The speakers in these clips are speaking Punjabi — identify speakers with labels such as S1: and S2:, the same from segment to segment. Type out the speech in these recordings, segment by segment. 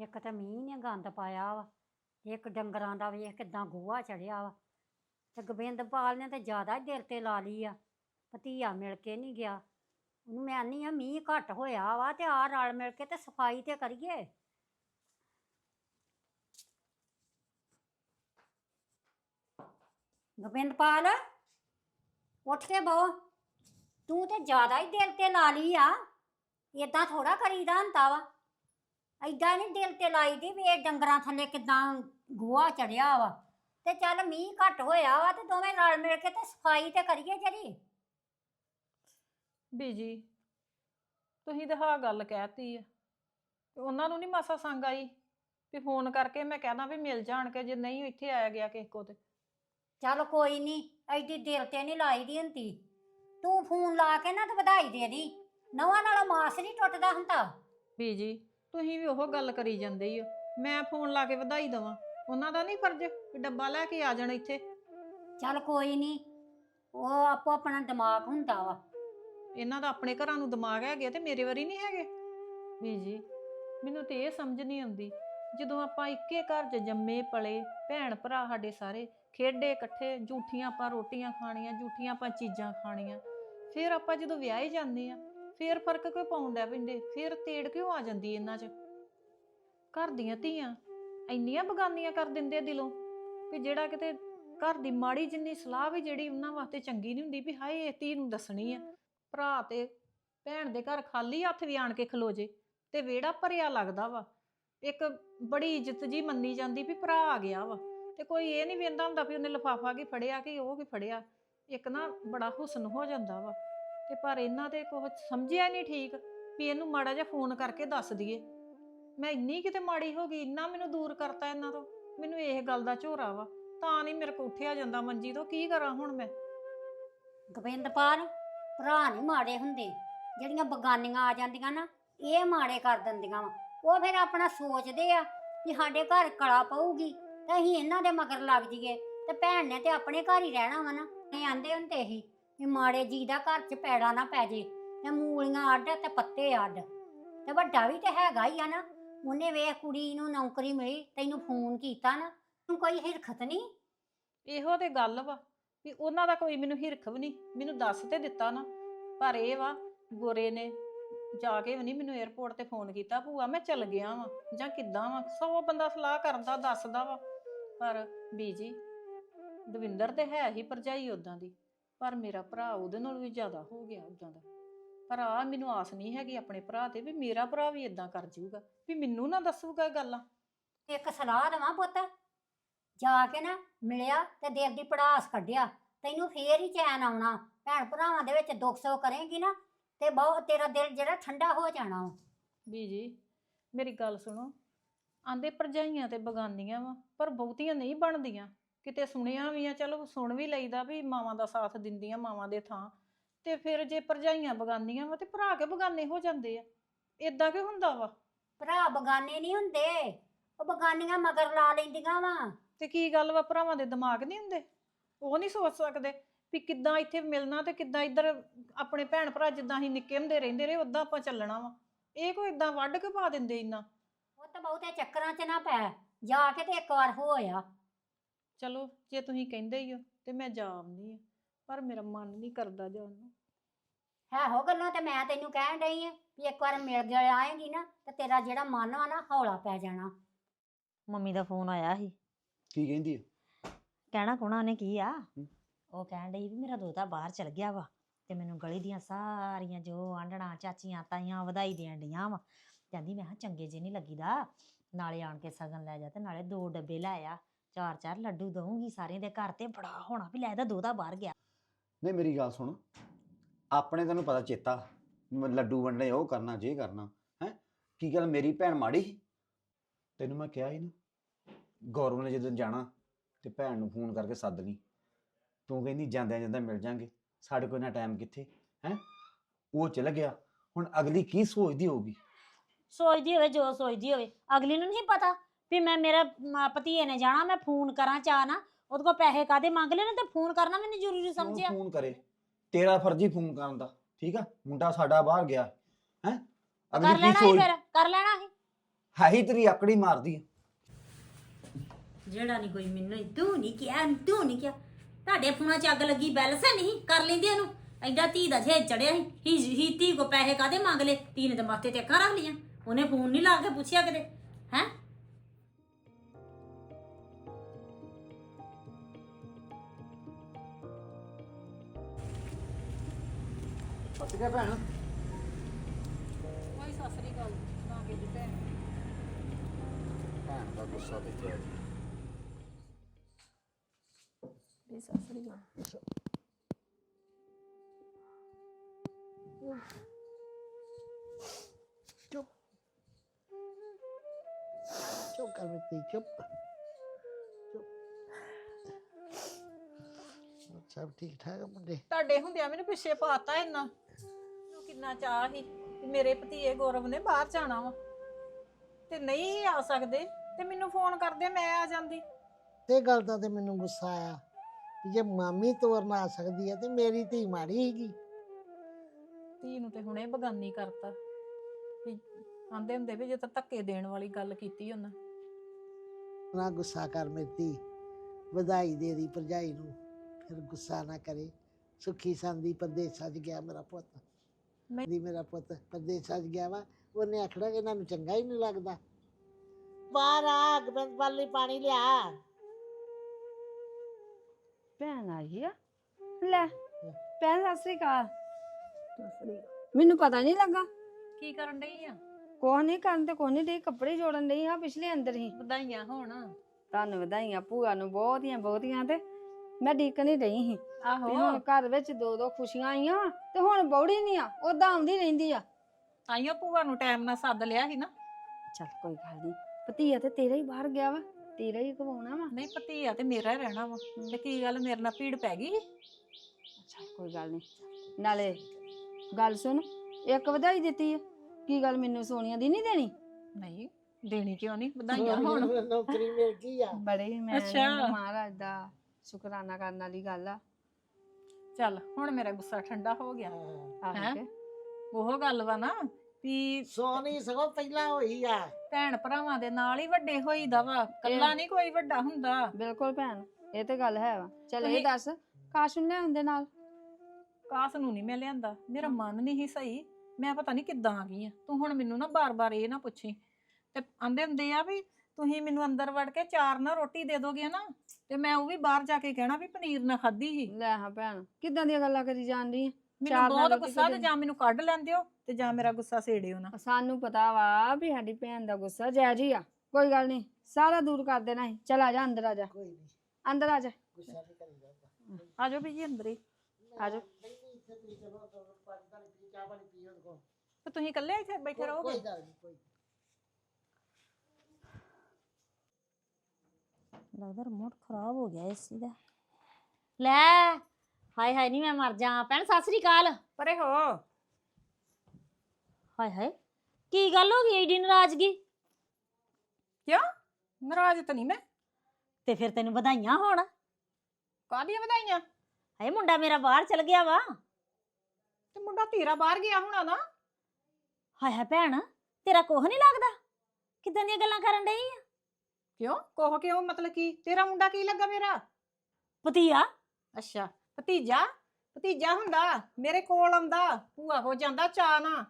S1: ਇੱਕ ਤਾਂ ਮੀਂਹ ਨੇ ਗੰਦ ਪਾਇਆ ਵਾ ਇੱਕ ਡੰਗਰਾਂ ਦਾ ਵੇਖ ਕਿਦਾਂ ਗੋਹਾ ਚੜਿਆ ਵਾ, ਤੇ ਗੋਬਿੰਦਪਾਲ ਨੇ ਤਾਂ ਜ਼ਿਆਦਾ ਹੀ ਦਿਲ ਤੇ ਲਾ ਲਈ ਆ, ਭਤੀਆ ਮਿਲ ਕੇ ਨਹੀਂ ਗਿਆ। ਉਹਨੂੰ ਮੈਂ ਆਨੀ ਆ, ਮੀਂਹ ਘੱਟ ਹੋਇਆ ਵਾ ਤੇ ਆ ਰਲ ਮਿਲ ਕੇ ਤੇ ਸਫ਼ਾਈ ਤੇ ਕਰੀਏ। ਗੋਬਿੰਦਪਾਲ, ਉੱਠ ਕੇ ਬਹੁ ਤੂੰ ਤੇ ਜ਼ਿਆਦਾ ਹੀ ਦਿਲ ਤੇ ਲਾ ਲਈ ਆ। ਏਦਾਂ ਥੋੜਾ ਕਰੀਦਾ ਹੁੰਦਾ ਵਾ। ਐਦਾਂ ਨਹੀਂ ਦਿਲ ਤੇ ਲਾਈ ਦੀ ਵੀ ਇਹ ਡੰਗਰਾਂ ਥੱਲੇ ਕਿਦਾਂ ਗੋਹਾ ਚੜਿਆ ਵਾ। ਤੇ ਚੱਲ ਮੀਂਹ ਘੱਟ ਹੋਇਆ ਵਾ ਤੇ ਦੋਵੇਂ ਰਲ ਮਿਲ ਕੇ ਤੇ ਸਫ਼ਾਈ ਤੇ ਕਰੀਏ ਜਰੀ।
S2: ਬੀਜੀ ਤੁਸੀਂ ਤਾਂ ਹਾਂ ਗੱਲ ਕਹਿਤੀ ਆ। ਤੇ ਉਹਨਾਂ ਨੂੰ ਨਹੀਂ ਮਾਸਾ ਸੰਗ ਆਈ ਵੀ ਫੋਨ ਕਰਕੇ ਮੈਂ ਕਹਿਣਾ ਵੀ ਮਿਲ ਜਾਣ ਕੇ ਜੇ ਨਹੀਂ ਇੱਥੇ ਆਇਆ ਗਿਆ ਕਿਸੇ ਕੋ ਤੇ।
S1: ਚੱਲ ਕੋਈ ਨਹੀਂ ਐਡੀ ਦਿਲ ਤੇ ਨਹੀਂ ਲਾਈ ਦੀ ਹੁੰਦੀ। ਤੂੰ ਫੋਨ ਲਾ ਕੇ ਨਾ ਤੇ ਵਧਾਈ ਦੇ ਦੀ। ਨਵਾਂ ਨਾਲ ਮਾਸ ਨਹੀਂ ਟੁੱਟਦਾ ਹੁੰਦਾ।
S2: ਬੀਜੀ ਤੁਸੀਂ ਵੀ ਉਹ ਗੱਲ ਕਰੀ ਜਾਂਦੇ ਹੀ ਹੋ ਮੈਂ ਫੋਨ ਲਾ ਕੇ ਵਧਾਈ ਦਵਾਂ। ਉਹਨਾਂ ਦਾ ਨਹੀਂ ਫਰਜ਼ ਵੀ ਡੱਬਾ ਲੈ ਕੇ ਆ ਜਾਣ ਇੱਥੇ।
S1: ਚੱਲ ਕੋਈ ਨਹੀਂ ਉਹ ਆਪੋ ਆਪਣਾ ਦਿਮਾਗ ਹੁੰਦਾ ਵਾ।
S2: ਇਹਨਾਂ ਦਾ ਆਪਣੇ ਘਰਾਂ ਨੂੰ ਦਿਮਾਗ ਹੈਗੇ ਤੇ ਮੇਰੇ ਵਾਰੀ ਨਹੀਂ ਹੈਗੇ। ਬੀਜੀ ਮੈਨੂੰ ਤੇ ਇਹ ਸਮਝ ਨਹੀਂ ਆਉਂਦੀ ਜਦੋਂ ਆਪਾਂ ਇੱਕੇ ਘਰ 'ਚ ਜੰਮੇ ਪਲੇ ਭੈਣ ਭਰਾ ਸਾਡੇ ਸਾਰੇ ਖੇਡੇ ਇਕੱਠੇ ਝੂਠੀਆਂ ਆਪਾਂ ਰੋਟੀਆਂ ਖਾਣੀਆਂ ਝੂਠੀਆਂ ਆਪਾਂ ਚੀਜ਼ਾਂ ਖਾਣੀਆਂ ਫਿਰ ਆਪਾਂ ਜਦੋਂ ਵਿਆਹੇ ਜਾਂਦੇ ਆ ਫੇਰ ਫ਼ਰਕ ਕਿਉਂ ਪਾਉਣ ਪਾਉਂਦਾ ਪੈਂਦੇ ਫਿਰ ਤੇੜ ਕਿਉਂ ਆ ਜਾਂਦੀ ਇਹਨਾਂ 'ਚ? ਘਰ ਦੀਆਂ ਧੀਆਂ ਇੰਨੀਆਂ ਬਗਾਨੀਆਂ ਕਰ ਦਿੰਦੇ ਆ ਦਿਲੋਂ ਵੀ ਜਿਹੜਾ ਕਿਤੇ ਘਰ ਦੀ ਮਾੜੀ ਜਿੰਨੀ ਸਲਾਹ ਵੀ ਜਿਹੜੀ ਉਹਨਾਂ ਵਾਸਤੇ ਚੰਗੀ ਨਹੀਂ ਹੁੰਦੀ ਵੀ ਹਾਏ, ਇਹ ਧੀ ਨੂੰ ਦੱਸਣੀ ਆ। ਭਰਾ ਤੇ ਭੈਣ ਦੇ ਘਰ ਖਾਲੀ ਹੱਥ ਵੀ ਆਣ ਕੇ ਖਲੋ ਜੇ ਤੇ ਵਿਹੜਾ ਭਰਿਆ ਲੱਗਦਾ ਵਾ। ਇੱਕ ਬੜੀ ਇੱਜ਼ਤ ਜੀ ਮੰਨੀ ਜਾਂਦੀ ਵੀ ਭਰਾ ਆ ਗਿਆ ਵਾ ਤੇ ਕੋਈ ਇਹ ਨਹੀਂ ਵੇਂਦਾ ਹੁੰਦਾ ਵੀ ਉਹਨੇ ਲਫਾਫਾ ਕੀ ਫੜਿਆ ਕਿ ਉਹ ਕੀ ਫੜਿਆ। ਇੱਕ ਨਾ ਬੜਾ ਹੁਸਨ ਹੋ ਜਾਂਦਾ ਵਾ। ਤੇ ਪਰ ਇਹਨਾਂ ਦੇ ਕੁਝ ਸਮਝਿਆ ਨਹੀਂ ਠੀਕ ਵੀ ਇਹਨੂੰ ਮਾੜਾ ਜਿਹਾ ਫੋਨ ਕਰਕੇ ਦੱਸ ਦਈਏ। ਮੈਂ ਇੰਨੀ ਕਿਤੇ ਮਾੜੀ ਹੋ ਗਈ, ਇੰਨਾ ਮੈਨੂੰ ਦੂਰ ਕਰਤਾ ਇਹਨਾਂ ਤੋਂ। ਮੈਨੂੰ ਇਹ ਗੱਲ ਦਾ ਝੋਰਾ ਵਾ, ਤਾਂ ਨਹੀਂ ਮੇਰੇ ਕੋ ਉੱਠਿਆ ਜਾਂਦਾ ਮੰਜੀ ਤੋਂ ਕੀ ਕਰਾਂ ਹੁਣ ਮੈਂ?
S1: ਗੋਬਿੰਦਪਾਲ, ਭਰਾ ਨਹੀਂ ਮਾੜੇ ਹੁੰਦੇ। ਜਿਹੜੀਆਂ ਬਗਾਨੀਆਂ ਆ ਜਾਂਦੀਆਂ ਨਾ, ਇਹ ਮਾੜੇ ਕਰ ਦਿੰਦੀਆਂ ਵਾ। ਉਹ ਫਿਰ ਆਪਣਾ ਸੋਚਦੇ ਆ ਕਿ ਸਾਡੇ ਘਰ ਕਲਾ ਪਊਗੀ, ਤੇ ਅਸੀਂ ਇਹਨਾਂ ਦੇ ਮਗਰ ਲੱਗ ਜਾਈਏ। ਤੇ ਭੈਣ ਨੇ ਤੇ ਆਪਣੇ ਘਰ ਹੀ ਰਹਿਣਾ ਵਾ ਨਾ। ਇਹ ਆਂਦੇ ਹੁੰਦੇ ਸੀ ਵੀ ਮਾੜੇ ਜੀ ਦਾ ਘਰ 'ਚ ਪੈੜਾ ਨਾ ਪੈ ਜੇ ਤੇ ਮੂਲੀਆਂ ਅੱਡ ਤੇ ਪੱਤੇ ਅੱਡ। ਤੇ ਵੱਡਾ ਵੀ ਤੇ ਹੈਗਾ ਹੀ ਆ ਨਾ। ਉਹਨੇ ਵੇਖ ਕੁੜੀ ਨੂੰ ਨੌਕਰੀ ਮਿਲੀ, ਤੈਨੂੰ ਫੋਨ ਕੀਤਾ ਨਾ, ਤੂੰ ਕੋਈ ਹਿਰਖਤ ਨਹੀਂ।
S2: ਇਹੋ ਤੇ ਗੱਲ ਵਾ ਵੀ ਉਹਨਾਂ ਦਾ ਕੋਈ ਮੈਨੂੰ ਹਿਰਖ ਵੀ ਨਹੀਂ, ਮੈਨੂੰ ਦੱਸ ਤੇ ਦਿੱਤਾ ਨਾ। ਪਰ ਇਹ ਵਾ, ਗੋਰੇ ਨੇ ਜਾ ਕੇ ਵੀ ਨਹੀਂ ਮੈਨੂੰ 에어ਪੋਰਟ ਤੇ ਫੋਨ ਕੀਤਾ, ਭੂਆ ਮੈਂ ਚੱਲ ਗਿਆ ਵਾਂ, ਜਾਂ ਕਿੱਦਾਂ ਵਾਂ, ਸੌ ਬੰਦਾ ਸਲਾਹ ਕਰਦਾ ਦੱਸਦਾ ਵਾ। ਪਰ ਬੀਜੀ, ਦਵਿੰਦਰ ਤੇ ਹੈ ਹੀ ਭਰਜਾਈ ਉਦਾਂ ਦੀ। ਪਰ ਮੇਰਾ ਭਰਾ ਉਹਦੇ ਨਾਲ ਵੀ ਜ਼ਿਆਦਾ ਹੋ ਗਿਆ ਉਦਾਂ ਦਾ। ਪਰ ਆ ਮੈਨੂੰ ਆਸ ਨਹੀਂ ਹੈਗੀ ਆਪਣੇ ਭਰਾ ਤੇ ਵੀ ਮੇਰਾ ਭਰਾ ਵੀ ਇਦਾਂ ਕਰ ਜਾਊਗਾ ਵੀ ਮੈਨੂੰ ਨਾ ਦੱਸੂਗਾ ਇਹ ਗੱਲਾਂ।
S1: ਇੱਕ ਸਲਾਹ ਦੇਵਾਂ ਪੁੱਤ। ਜਾ ਕੇ ਨਾ ਮਿਲਿਆ ਤੇ ਦਿਲ ਦੀ ਪੜਾਸ ਕੱਢਿਆ ਤੈਨੂੰ ਫੇਰ ਹੀ ਚੈਨ ਆਉਣਾ। ਭੈਣ ਭਰਾਵਾਂ ਦੇ ਵਿੱਚ ਦੁੱਖ ਸੁੱਖ ਕਰੇਂਗੀ ਨਾ ਤੇ ਬਹੁਤ ਤੇਰਾ ਦਿਲ ਜਿਹੜਾ ਠੰਡਾ ਹੋ ਜਾਣਾ ਵਾ।
S2: ਬੀਜੀ ਮੇਰੀ ਗੱਲ ਸੁਣੋ ਆਂਦੇ ਭਰਜਾਈਆਂ ਤੇ ਬਗਾਨੀਆਂ ਵਾ ਪਰ ਬਹੁਤੀਆਂ ਨਹੀਂ ਬਣਦੀਆਂ। ਕਿਤੇ ਸੁਣਿਆ ਵੀ ਆ ਚਲੋ ਸੁਣ ਵੀ ਲਈਦਾ ਵੀ ਮਾਵਾਂ ਦਾ ਸਾਥ ਦਿੰਦੀਆਂ ਮਾਵਾਂ ਦੇ ਥਾਂ। ਤੇ ਫਿਰ ਜੇ ਭਰਜਾਈਆਂ ਬਗਾਨੀਆਂ ਵਾ ਤੇ ਭਰਾ ਕੇ ਬਗਾਨੇ ਹੋ ਜਾਂਦੇ ਆ? ਇਦਾਂ ਕਿ ਹੁੰਦਾ ਵਾ?
S1: ਭਰਾ ਬਗਾਨੇ ਨਹੀਂ ਹੁੰਦੇ। ਉਹ ਬਗਾਨੀਆਂ ਮਗਰ ਲਾ ਲੈਂਦੀਆਂ ਵਾ।
S2: ਤੇ ਕੀ ਗੱਲ ਵਾ ਭਰਾਵਾਂ ਦੇ ਦਿਮਾਗ ਨਹੀਂ ਹੁੰਦੇ? ਉਹ ਨਹੀਂ ਸੋਚ ਸਕਦੇ ਵੀ ਕਿੱਦਾਂ ਇੱਥੇ ਮਿਲਣਾ ਤੇ ਕਿੱਦਾਂ ਇੱਧਰ ਆਪਣੇ ਭੈਣ ਭਰਾ ਜਿੱਦਾਂ ਅਸੀਂ ਨਿੱਕੇ ਹੁੰਦੇ ਰਹਿੰਦੇ ਰਹੇ ਉਦਾਂ ਆਪਾਂ ਚੱਲਣਾ ਵਾ। ਇਹ ਕੋਈ ਇਦਾਂ ਵੱਢ ਕੇ ਪਾ ਦਿੰਦੇ ਇੰਨਾ?
S1: ਉਹ ਤਾਂ ਬਹੁਤੇ ਚੱਕਰਾਂ 'ਚ ਨਾ ਪੈ। ਜਾ ਕੇ ਤੇ ਇੱਕ ਵਾਰ ਹੋਇਆ
S2: ਚਲੋ ਜੇ ਤੁਸੀਂ ਕਹਿੰਦੇ ਹੀ ਹੋ ਤੇ ਮੈਂ ਜਾ ਆਉਂਦੀ ਆ ਪਰ ਮੇਰਾ ਮਨ ਨਹੀਂ ਕਰਦਾ ਜਾਣ ਨੂੰ।
S1: ਹੈ ਹੋ ਗੱਲਾਂ ਤੇ ਮੈਂ ਤੈਨੂੰ ਕਹਿਣ ਡਈ ਆ ਵੀ ਇੱਕ ਵਾਰ ਮਿਲ ਗਿਆ ਆਏਗੀ ਨਾ ਤੇ ਤੇਰਾ ਜਿਹੜਾ ਮਨ ਆ ਨਾ ਹੌਲਾ ਪੈ ਜਾਣਾ।
S3: ਮੰਮੀ ਦਾ ਫੋਨ ਆਇਆ ਸੀ।
S4: ਕੀ ਕਹਿੰਦੀ ਆ?
S3: ਕਹਿਣਾ ਕੋਣਾ ਉਹਨੇ ਕੀ ਆ। ਉਹ ਕਹਿਣ ਡਈ ਵੀ ਮੇਰਾ ਦੋਤਾ ਬਾਹਰ ਚਲ ਗਿਆ ਵਾ ਤੇ ਮੈਨੂੰ ਗਲੀ ਦੀਆਂ ਸਾਰੀਆਂ ਜੋ ਆਂਡਣਾ ਚਾਚੀਆਂ ਤਾਈਆਂ ਵਧਾਈ ਦੇਣ ਡੀਆਂ ਵਾ। ਕਹਿੰਦੀ ਮੈਂ ਕਿਹਾ ਚੰਗੇ ਜੇ ਨਹੀਂ ਲੱਗੀਦਾ ਨਾਲੇ ਆਣ ਕੇ ਸਗਨ ਲੈ ਜਾ ਤੇ ਨਾਲੇ ਦੋ ਡੱਬੇ ਲੈ ਆ। ਚਾਰ ਚਾਰ ਲੱਡੂ ਦਊਂਗੀ ਸਾਰਿਆਂ ਦੇ ਘਰ ਤੇ ਬੜਾ ਹੋਣਾ ਵੀ ਲੈ ਇਹਦਾ ਦੋਤਾ ਬਾਹਰ ਗਿਆ।
S4: ਨਹੀਂ ਮੇਰੀ ਗੱਲ ਸੁਣ। ਆਪਣੇ ਤੈਨੂੰ ਪਤਾ ਚੇਤਾ ਮ- ਲੱਡੂ ਵੰਡਣੇ ਉਹ ਕਰਨਾ ਜੇ ਕਰਨਾ ਹੈ? ਕੀ ਗੱਲ ਮੇਰੀ ਭੈਣ ਮਾੜੀ ਸੀ? ਤੈਨੂੰ ਮੈਂ ਕਿਹਾ ਸੀ ਨਾ ਗੌਰਵ ਨੇ ਜਦੋਂ ਜਾਣਾ ਤੇ ਭੈਣ ਨੂੰ ਫੋਨ ਕਰਕੇ ਸੱਦ ਲਈ। ਤੂੰ ਕਹਿੰਦੀ ਜਾਂਦਿਆਂ ਜਾਂਦਿਆਂ ਮਿਲ ਜਾਾਂਗੇ ਸਾਡੇ ਕੋਲ ਨਾ ਟਾਈਮ ਕਿੱਥੇ ਹੈ? ਉਹ ਚਲ ਗਿਆ। ਹੁਣ ਅਗਲੀ ਕੀ ਸੋਚਦੀ ਹੋਊਗੀ?
S3: ਸੋਚਦੀ ਹੋਵੇ ਜੋ ਸੋਚਦੀ ਹੋਵੇ ਅਗਲੀ ਨੂੰ ਨਹੀਂ ਪਤਾ। ਵੀ ਮੈਂ ਮੇਰਾ ਮ, ਭਤੀਏ ਨੇ ਜਾਣਾ ਮੈਂ ਫੋਨ ਕਰਾਂ ਚਾਹ ਨਾ ਉਹਦੇ ਕੋਲ ਪੈਸੇ ਕਾਦੇ ਮੰਗ ਲੈਣੇ? ਤੇ ਫੋਨ ਕਰਨਾ ਮੈਨੂੰ ਜ਼ਰੂਰੀ ਸਮਝਿਆ?
S4: ਫੋਨ ਕਰੇ। ਤੇਰਾ ਫਰਜ਼ੀ ਫੋਨ ਕਰਨ ਦਾ ਠੀਕ ਆ? ਮੁੰਡਾ ਸਾਡਾ ਬਾਹਰ ਗਿਆ ਹੈ?
S3: ਕਰ ਲੈਣਾ ਸੀ ਫਿਰ ਕਰ ਲੈਣਾ ਸੀ।
S4: ਹੈ ਹੀ ਤੇਰੀ ਆਕੜੀ ਮਾਰਦੀ ਆ।
S5: ਜਿਹੜਾ ਨਹੀਂ ਕੋਈ ਮੈਨੂੰ ਤੂੰ ਨਹੀਂ ਕਿਹਾ ਤੂੰ ਨਹੀਂ ਕਿਹਾ। ਤੁਹਾਡੇ ਫੋਨਾਂ 'ਚ ਅੱਗ ਲੱਗੀ ਬੈਲੈਂਸ ਹੈ ਨਹੀਂ ਕਰ ਲੈਂਦੇ ਇਹਨੂੰ ਐਡਾ ਧੀ ਦਾ ਜੇ ਚੜਿਆ ਸੀ। ਹੀ ਹੀ ਧੀ ਕੋ ਪੈਸੇ ਕਾਦੇ ਮੰਗ ਲਏ? ਧੀ ਨੇ ਤਾਂ ਮਾਥੇ ਤੇ ਅੱਖਾਂ ਰੱਖ ਲੀਆਂ ਉਹਨੇ ਫੋਨ ਨਹੀਂ ਲਾ ਕੇ ਪੁੱਛਿਆ ਕਿਤੇ ਹੈ?
S4: ਸੱਚ ਗਿਆ ਭੈਣ
S2: ਕੋਈ ਸਸਰੀ ਗੱਲ ਨਾ ਕਿ ਭੈਣ
S4: ਭੈਣ ਦਾ ਗੁੱਸਾ ਤੇ ਗਿਆ
S2: ਇਹ ਸਸਰੀ ਗੱਲ
S6: ਚੁੱਪ ਕਰ ਬੇਟੀ ਚੁੱਪ ਚੁੱਪ ਸਭ ਠੀਕ ਠਾਕ ਆ ਮੁੰਡੇ?
S2: ਤੁਹਾਡੇ ਹੁੰਦਿਆਂ ਮੈਨੂੰ ਪਿੱਛੇ ਪਾਤਾ ਇੰਨਾ। ਮੈਨੂੰ ਕਿੰਨਾ ਚਾਹ ਸੀ ਕਿ ਮੇਰੇ ਭਤੀਏ ਗੌਰਵ ਨੇ ਬਾਹਰ ਜਾਣਾ ਵਾ। ਤੇ ਨਹੀਂ ਆ ਸਕਦੇ ਤੇ ਮੈਨੂੰ ਫੋਨ ਕਰਦੇ ਮੈਂ ਆ ਜਾਂਦੀ।
S6: ਤੇ ਗੱਲ ਦਾ ਤੇ ਮੈਨੂੰ ਗੁੱਸਾ ਆਇਆ ਕਿ ਜੇ ਮਾਮੀ ਤੋਰਨ ਆ ਸਕਦੀ ਹੈ ਤੇ ਮੇਰੀ ਧੀ ਮਾੜੀ ਹੈਗੀ
S2: ਧੀ ਨੂੰ ਤੇ ਹੁਣੇ ਬਗਾਨੀ ਕਰਤਾ। ਵੀ ਆਂਦੇ ਹੁੰਦੇ ਵੀ ਜੇ ਤਾਂ ਧੱਕੇ ਦੇਣ ਵਾਲੀ ਗੱਲ ਕੀਤੀ ਉਹਨਾਂ।
S6: ਨਾ ਗੁੱਸਾ ਕਰ ਮੇਰੀ ਧੀ ਵਧਾਈ ਦੇ ਦੀ ਭਰਜਾਈ ਨੂੰ। ਫਿਰ ਗੁੱਸਾ ਨਾ ਕਰੇ। ਸੁਖੀ ਸੰਦੀ ਪਰਦੇਸਾਂ 'ਚ ਗਿਆ ਮੇਰਾ ਪੁੱਤ।
S2: ਮੈਂ-
S6: ਦੀ ਮੇਰਾ ਪੁੱਤ ਪਰਦੇਸਾਂ 'ਚ ਗਿਆ ਵਾ ਉਹਨੇ ਆਖਣਾ ਕਿ ਇਹਨਾਂ ਨੂੰ ਚੰਗਾ ਹੀ ਨਹੀਂ ਲੱਗਦਾ। ਬਾਹਰ ਆ ਗਬੰਦ ਵਾਲੀ ਪਾਣੀ ਲਿਆ।
S7: ਭੈਣ ਆਈ ਆ? ਲੈ ਭੈਣ ਸਤਿ ਸ੍ਰੀ ਅਕਾਲ। ਮੈਨੂੰ ਪਤਾ ਨਹੀਂ ਲੱਗਾ।
S2: ਕੀ ਕਰਨ ਡਈ ਆ?
S7: ਕੋਹ ਨਹੀਂ ਕਰਨ ਤੇ ਕੋਹ ਨਹੀਂ ਡਈ ਕੱਪੜੇ ਜੋੜਨ ਡਈ ਹਾਂ ਪਿਛਲੇ ਅੰਦਰ ਹੀ।
S2: ਵਧਾਈਆਂ ਹੋਣ।
S7: ਤੁਹਾਨੂੰ ਵਧਾਈਆਂ ਭੂਆ ਨੂੰ ਬਹੁਤੀਆਂ ਬਹੁਤੀਆਂ ਤੇ ਮੈਂ ਡੀਕ ਨਹੀਂ ਰਹੀ ਸੀ। ਤੇ
S2: ਆਹੋ
S7: ਹੁਣ ਘਰ ਵਿੱਚ ਦੋ ਦੋ ਖੁਸ਼ੀਆਂ ਆਈਆਂ ਵਾਂ ਤੇ ਹੁਣ ਬੌੜੀ ਨਹੀਂ ਆ ਉਦਾਂ ਆਉਂਦੀ ਰਹਿੰਦੀ ਆ।
S2: ਆਈਓ ਭੂਆ ਨੂੰ ਟਾਈਮ ਨਾਲ ਸੱਦ ਲਿਆ ਸੀ ਨਾ।
S7: ਚੱਲ ਕੋਈ ਗੱਲ ਨਹੀਂ ਭਤੀਆ ਤੇ ਤੇਰਾ ਹੀ ਬਾਹਰ ਗਿਆ ਵਾ ਤੇਰਾ ਹੀ ਕਵਾਉਣਾ ਵਾ।
S2: ਨਹੀਂ ਭਤੀਆ ਤੇ ਮੇਰਾ ਹੀ ਰਹਿਣਾ ਵਾ ਤੇ ਕੀ ਗੱਲ ਮੇਰੇ ਨਾਲ ਭੀੜ ਪੈ ਗਈ?
S7: ਚੱਲ ਕੋਈ ਗੱਲ ਨਹੀਂ ਨਾਲੇ ਗੱਲ ਸੁਣ ਇੱਕ ਵਧਾਈ ਦਿੱਤੀ ਆ ਕੀ ਗੱਲ ਮੈਨੂੰ ਸੋਨੀਆ ਦੀ ਨਹੀਂ ਦੇਣੀ?
S2: ਨਹੀਂ ਦੇਣੀ ਕਿਉਂ ਨਹੀਂ ਵਧਾਈਆਂ ਹੋਣ।
S6: ਨੌਕਰੀ ਮਿਲ ਗਈ ਆ।
S7: ਬੜੇ ਮੈਂ
S2: ਅੱਛਾ।
S7: ਮਹਾਰਾਜ ਦਾ। ਸ਼ੁਕਰਾਨਾ ਕਰਨ ਵਾਲੀ ਗੱਲ ਆ।
S2: ਚੱਲ ਹੁਣ ਮੇਰਾ ਗੁੱਸਾ ਠੰਡਾ ਹੋ ਗਿਆ।
S7: ਆਹ
S2: ਹੈਂ?
S7: ਕੇ?
S2: ਉਹ ਗੱਲ ਵਾ ਨਾ ਵੀ
S6: ਸੋਨੀ ਸਗੋਂ ਪਹਿਲਾਂ ਹੋਈ ਆ।
S2: ਭੈਣ ਭਰਾਵਾਂ ਦੇ ਨਾਲ ਹੀ ਵੱਡੇ ਹੋਈਦਾ ਵਾ। ਕੱਲਾ ਨਹੀਂ ਕੋਈ ਵੱਡਾ ਹੁੰਦਾ।
S7: ਬਿਲਕੁਲ ਭੈਣ ਇਹ ਤੇ ਗੱਲ ਹੈ ਵਾ। ਚਲ ਇਹ
S2: ਤੁਸੀਂ-
S7: ਦੱਸ ਕਾਸ਼ ਨੂੰ ਲੈ ਹੁੰਦੇ ਨਾਲ?
S2: ਕਾਸ ਨੂੰ ਨਹੀਂ ਮੈਂ ਲਿਆਂਦਾ। ਮੇਰਾ ਮਨ ਨਹੀਂ ਸੀ ਸਹੀ। ਮੈਂ ਪਤਾ ਨਹੀਂ ਕਿੱਦਾਂ ਆ ਗਈ ਆ। ਤੂੰ ਹੁਣ ਮੈਨੂੰ ਨਾ ਬਾਰ-ਬਾਰ ਇਹ ਨਾ ਪੁੱਛੀ। ਤੇ ਆਂਦੇ ਹੁੰਦੇ ਆ ਵੀ ਤੁਸੀਂ ਮੈਨੂੰ ਅੰਦਰ ਵੜ ਕੇ ਚਾਰ ਨਾ ਰੋਟੀ ਦੇ ਦੋਗੇ ਨਾ ਤੇ ਮੈਂ ਉਹ ਵੀ ਬਾਹਰ ਜਾ ਕੇ ਕਹਿਣਾ ਵੀ ਪਨੀਰ ਨਾ ਖਾਧੀ ਸੀ।
S7: ਲੈ ਹਾਂ ਭੈਣ ਕਿੱਦਾਂ ਦੀਆਂ ਗੱਲਾਂ ਕਰੀ ਜਾਂਦੀ ਆ?
S2: ਮੈਨੂੰ ਬਹੁਤ ਗੁੱਸਾ ਤੇ ਜਾਂ ਮੈਨੂੰ ਕੱਢ ਲੈਂਦਿਓ ਤੇ ਜਾਂ ਮੇਰਾ ਗੁੱਸਾ ਸੇੜਿਓ ਨਾ।
S7: ਸਾਨੂੰ ਪਤਾ ਵਾ ਵੀ ਸਾਡੀ ਭੈਣ ਦਾ ਗੁੱਸਾ ਜਾਇਜ਼ ਹੀ ਆ। ਕੋਈ ਗੱਲ ਨਹੀਂ ਸਾਰਾ ਦੂਰ ਕਰ ਦੇਣਾ ਹੈ ਚਲ ਆ ਜਾ ਅੰਦਰ ਆ ਜਾ।
S6: ਕੋਈ ਨਹੀਂ।
S7: ਅੰਦਰ ਆ ਜਾ।
S6: ਗੁੱਸਾ ਨਹੀਂ ਕਰੀਦਾ
S2: ਆਜੋ ਵੀ ਜੀ ਅੰਦਰ ਹੀ।
S7: ਆ ਜਾ
S6: ਨਹੀਂ ਨਹੀਂ ਇੱਥੇ ਤੁਸੀਂ ਚਲੋ ਪਾਣੀ ਦਾ ਪੀ ਚਾਹ ਪਾਣੀ ਪੀਓ ਦੇਖੋ
S2: ਤੇ ਤੁਸੀਂ ਇਕੱਲੇ ਇੱਥੇ ਬੈਠੇ ਰਹੋਗੇ?
S6: ਕੋਈ ਗੱਲ ਨਹੀਂ ਕੋਈ
S3: ਲੱਗਦਾ ਰਿਮੋਟ ਖਰਾਬ ਹੋ ਗਿਆ ਏਸੀ ਦਾ। ਲੈ ਹਾਏ ਹਾਏ ਨਹੀਂ ਮੈਂ ਮਰ ਜਾ। ਭੈਣ ਸਤਿ ਸ੍ਰੀ ਅਕਾਲ।
S2: ਪਰੇ ਹੋ।
S3: ਹਾਏ ਹਾਏ ਕੀ ਗੱਲ ਹੋ ਗਈ ਏਡੀ ਨਾਰਾਜ਼ਗੀ?
S2: ਕਿਉਂ? ਨਾਰਾਜ਼ ਤਾਂ ਨਹੀਂ ਮੈਂ।
S3: ਤੇ ਫਿਰ ਤੈਨੂੰ ਵਧਾਈਆਂ ਹੋਣ?
S2: ਕਾਹਦੀਆਂ ਵਧਾਈਆਂ?
S3: ਹਾਏ ਮੁੰਡਾ ਮੇਰਾ ਬਾਹਰ ਚਲ ਗਿਆ ਵਾ।
S2: ਤੇ ਮੁੰਡਾ ਧੀਰਾ ਬਾਹਰ ਗਿਆ ਹੋਣਾ ਨਾ।
S3: ਹਾਏ ਹਾਏ ਭੈਣ ਤੇਰਾ ਕੋਹ ਨਹੀਂ ਲੱਗਦਾ। ਕਿਦਾਂ ਦੀਆਂ ਗੱਲਾਂ ਕਰਨ ਡਈ ਆ?
S2: ਕਿਉਂ? ਕੋਹ ਕਿਉਂ ਮਤਲਬ ਕੀ? ਤੇਰਾ ਮੁੰਡਾ ਕੀ ਲੱਗਾ ਮੇਰਾ?
S3: ਪਤੀਆ
S2: ਅੱਛਾ ਭਤੀਜਾ? ਭਤੀਜਾ ਹੁੰਦਾ ਮੇਰੇ ਕੋਲ ਆਉਂਦਾ ਭੂਆ ਹੋ ਜਾਂਦਾ ਚਾਹ ਨਾ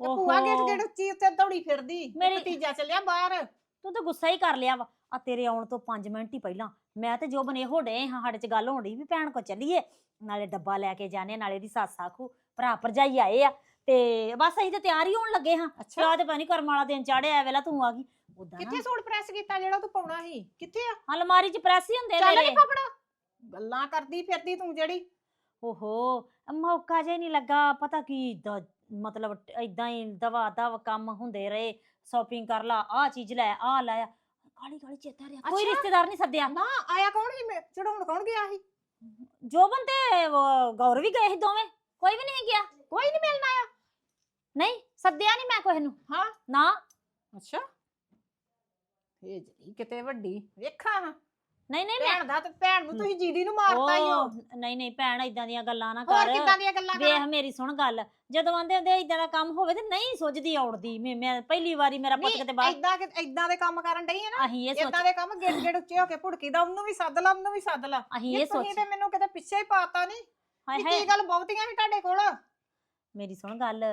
S2: ਤੇ ਭੂਆ ਗਿੱਟ ਗਿੱਟ ਉੱਚੀ ਉੱਤੇ ਦੌੜੀ ਫਿਰਦੀ ਤੇ
S3: ਮੇਰੀ-
S2: ਭਤੀਜਾ ਚੱਲਿਆ ਬਾਹਰ।
S3: ਤੂੰ ਤਾਂ ਗੁੱਸਾ ਹੀ ਕਰ ਲਿਆ ਵਾ। ਆ ਤੇਰੇ ਆਉਣ ਤੋਂ 5 ਮਿੰਟ ਹੀ ਪਹਿਲਾਂ ਮੈਂ ਤੇ ਜੋ ਬਨੇ ਹੋੜੇ ਹਾਂ ਸਾਡੇ ਚ ਗੱਲ ਹੋਣੀ ਵੀ ਭੈਣ ਕੋ ਚੱਲੀਏ। ਨਾਲੇ ਡੱਬਾ ਲੈ ਕੇ ਜਾਣੇ ਨਾਲੇ ਦੀ ਸੱਸ ਆਖੂ ਭਰਾ ਭਰਜਾਈ ਆਏ ਆ ਤੇ ਬਸ ਅਸੀਂ ਤੇ ਤਿਆਰ ਹੀ ਹੋਣ ਲੱਗੇ ਹਾਂ।
S2: ਅੱਛਾ।
S3: ਚਾਹ ਤੇ ਪਾਣੀ ਕਰਮ ਵਾਲਾ ਦਿਨ ਚਾੜਿਆ ਵੇਲਾ ਤੂੰ ਆ ਗਈ। ਉਦਾਂ
S2: ਕਿੱਥੇ ਸੂਟ ਪ੍ਰੈਸ ਕੀਤਾ ਜਿਹੜਾ ਤੂੰ ਪਾਉਣਾ ਸੀ? ਕਿੱਥੇ ਆ?
S3: ਅਲਮਾਰੀ ਚ ਪ੍ਰੈਸ ਹੀ ਹੁੰਦੇ
S2: ਚੱਲ
S3: ਮੇਰੇ
S2: ਨਹੀਂ ਫਪੜਾ ਗੱਲਾਂ ਕਰਦੀ ਫਿਰਦੀ ਤੂੰ ਜਿਹੜੀ।
S3: ਓਹੋ ਮੌਕਾ ਜੇ ਨਹੀਂ ਲੱਗਾ। ਪਤਾ ਕੀ ਦ- ਮਤਲਬ ਇਦਾਂ ਹੀ ਦਵਾ ਦਵ ਕੰਮ ਹੁੰਦੇ ਰਹੇ। ਸ਼ਾਪਿੰਗ ਕਰ ਲਾ ਆਹ ਚੀਜ਼ ਲੈ ਆਹ ਲੈ। ਕਾਲੀ ਕਾਲੀ ਚੇਤਾ ਰਿਹਾ। ਕੋਈ
S2: ਅੱਛਾ।
S3: ਰਿਸ਼ਤੇਦਾਰ ਨਹੀਂ ਸੱਦਿਆ।
S2: ਨਾ ਆਇਆ ਕੌਣ ਸੀ? ਮੈਂ ਚੜਾਉਣ ਕੌਣ ਗਿਆ ਸੀ?
S3: ਜੋਬਨ ਤੇ ਉਹ ਗੌਰ ਵੀ ਗਏ ਸੀ ਦੋਵੇਂ? ਕੋਈ ਵੀ ਨਹੀਂ ਗਿਆ?
S2: ਕੋਈ ਨਹੀਂ ਮਿਲਣਾ ਆ
S3: ਨਹੀਂ ਸੱਦਿਆ ਨਹੀਂ ਮੈਂ ਕੋਈ ਨੂੰ।
S2: ਹਾਂ।
S3: ਨਾ।
S2: ਅੱਛਾ। ਇਹ ਜਿਹੜੀ ਕਿਤੇ ਵੱਡੀ ਵੇਖਾਂ ਹਾਂ।
S3: ਨਹੀਂ ਨਹੀਂ ਮੈਂ
S2: ਭੈਣ ਦਾ ਤੇ ਭੈਣ ਨੂੰ ਤੁਸੀਂ ਜੀਦੀ ਨੂੰ ਮਾਰਤਾ ਹੀ ਹੋ
S3: ਉਹ ਨਹੀਂ ਨਹੀਂ ਭੈਣ ਇਦਾਂ ਦੀਆਂ ਗੱਲਾਂ ਨਾ
S2: ਹੋਰ
S3: ਕਰ।
S2: ਕਿੱਦਾਂ ਦੀਆਂ ਗੱਲਾਂ
S3: ਵੇਖ
S2: ਕਰਾਂ?
S3: ਮੇਰੀ ਸੁਣ ਗੱਲ ਜਦੋਂ ਆਂਦੇ ਹੁੰਦੇ ਇਦਾਂ ਦਾ ਕੰਮ ਹੋਵੇ ਤੇ ਨਹੀਂ ਸੁੱਝਦੀ ਔੜਦੀ। ਮੈਂ ਮੈਂ ਪਹਿਲੀ ਵਾਰੀ ਮੇਰਾ ਪੁੱਤ ਕਿਤੇ ਬਾਹਰ
S2: ਇਦਾਂ ਕਿ ਇਦਾਂ ਦੇ ਕੰਮ ਕਰਨ ਡਈ ਹੈ ਨਾ
S3: ਅਸੀਂ ਇਹ ਸੋਚ
S2: ਇਦਾਂ ਦੇ ਕੰਮ ਗਿੜ ਗਿੜ ਉੱਚੇ ਹੋ ਕੇ ਭੁੜਕੀ ਦਾ ਉਹਨੂੰ ਵੀ ਸੱਦ ਲਾ ਉਹਨੂੰ ਵੀ ਸੱਦ ਲਾ।
S3: ਅਸੀਂ
S2: ਇਹ
S3: ਇਹ ਸੋਚ
S2: ਤੁਸੀਂ ਤੇ ਮੈਨੂੰ ਕਿਤੇ ਪਿੱਛੇ ਹੀ ਪਾਤਾ ਨਹੀਂ
S3: ਹਾਏ
S2: ਕੀ
S3: ਹਾਏ।
S2: ਗੱਲ ਬਹੁਤੀਆਂ ਸੀ ਤੁਹਾਡੇ ਕੋਲ?
S3: ਮੇਰੀ ਸੁਣ ਗੱਲ